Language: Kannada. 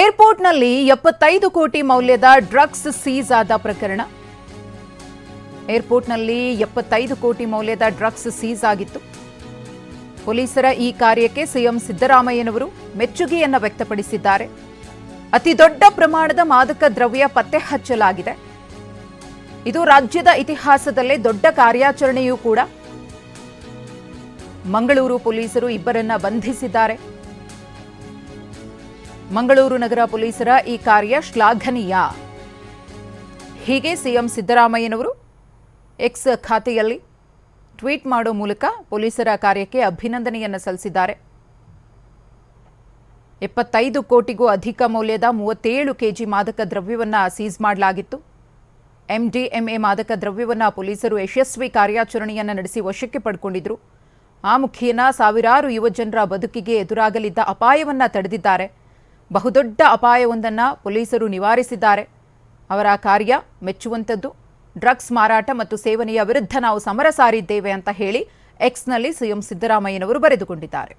ಏರ್ಪೋರ್ಟ್ನಲ್ಲಿ ಎಪ್ಪತ್ತೈದು ಕೋಟಿ ಮೌಲ್ಯದ ಡ್ರಗ್ಸ್ ಸೀಸ್ ಆದ ಪ್ರಕರಣ. ಏರ್ಪೋರ್ಟ್ನಲ್ಲಿ ಎಪ್ಪತ್ತೈದು ಕೋಟಿ ಮೌಲ್ಯದ ಡ್ರಗ್ಸ್ ಸೀಸ್ ಆಗಿತ್ತು. ಪೊಲೀಸರ ಈ ಕಾರ್ಯಕ್ಕೆ ಸಿಎಂ ಸಿದ್ದರಾಮಯ್ಯನವರು ಮೆಚ್ಚುಗೆಯನ್ನು ವ್ಯಕ್ತಪಡಿಸಿದ್ದಾರೆ. ಅತಿ ದೊಡ್ಡ ಪ್ರಮಾಣದ ಮಾದಕ ದ್ರವ್ಯ ಪತ್ತೆ ಹಚ್ಚಲಾಗಿದೆ. ಇದು ರಾಜ್ಯದ ಇತಿಹಾಸದಲ್ಲೇ ದೊಡ್ಡ ಕಾರ್ಯಾಚರಣೆಯೂ ಕೂಡ. ಮಂಗಳೂರು ಪೊಲೀಸರು ಇಬ್ಬರನ್ನ ಬಂಧಿಸಿದ್ದಾರೆ. ಮಂಗಳೂರು ನಗರ ಪೊಲೀಸರ ಈ ಕಾರ್ಯ ಶ್ಲಾಘನೀಯ. ಹೀಗೆ ಸಿಎಂ ಸಿದ್ದರಾಮಯ್ಯನವರು ಎಕ್ಸ್ ಖಾತೆಯಲ್ಲಿ ಟ್ವೀಟ್ ಮಾಡೋ ಮೂಲಕ ಪೊಲೀಸರ ಕಾರ್ಯಕ್ಕೆ ಅಭಿನಂದನೆಯನ್ನು ಸಲ್ಲಿಸಿದ್ದಾರೆ. ಎಪ್ಪತ್ತೈದು ಕೋಟಿಗೂ ಅಧಿಕ ಮೌಲ್ಯದ ಮೂವತ್ತೇಳು ಕೆಜಿ ಮಾದಕ ದ್ರವ್ಯವನ್ನು ಸೀಸ್ ಮಾಡಲಾಗಿತ್ತು. ಎಂಡಿಎಂಎ ಮಾದಕ ದ್ರವ್ಯವನ್ನು ಪೊಲೀಸರು ಯಶಸ್ವಿ ಕಾರ್ಯಾಚರಣೆಯನ್ನು ನಡೆಸಿ ವಶಕ್ಕೆ ಪಡ್ಕೊಂಡಿದ್ರು. ಆ ಮುಖೇನ ಸಾವಿರಾರು ಯುವಜನರ ಬದುಕಿಗೆ ಎದುರಾಗಲಿದ್ದ ಅಪಾಯವನ್ನ ತಡೆದಿದ್ದಾರೆ. ಬಹುದೊಡ್ಡ ಅಪಾಯವೊಂದನ್ನು ಪೊಲೀಸರು ನಿವಾರಿಸಿದ್ದಾರೆ. ಅವರ ಕಾರ್ಯ ಮೆಚ್ಚುವಂಥದ್ದು. ಡ್ರಗ್ಸ್ ಮಾರಾಟ ಮತ್ತು ಸೇವನೆಯ ವಿರುದ್ಧ ನಾವು ಸಮರ ಸಾರಿದ್ದೇವೆ ಅಂತ ಹೇಳಿ ಎಕ್ಸ್ನಲ್ಲಿ ಸಿಎಂ ಸಿದ್ದರಾಮಯ್ಯನವರು ಬರೆದುಕೊಂಡಿದ್ದಾರೆ.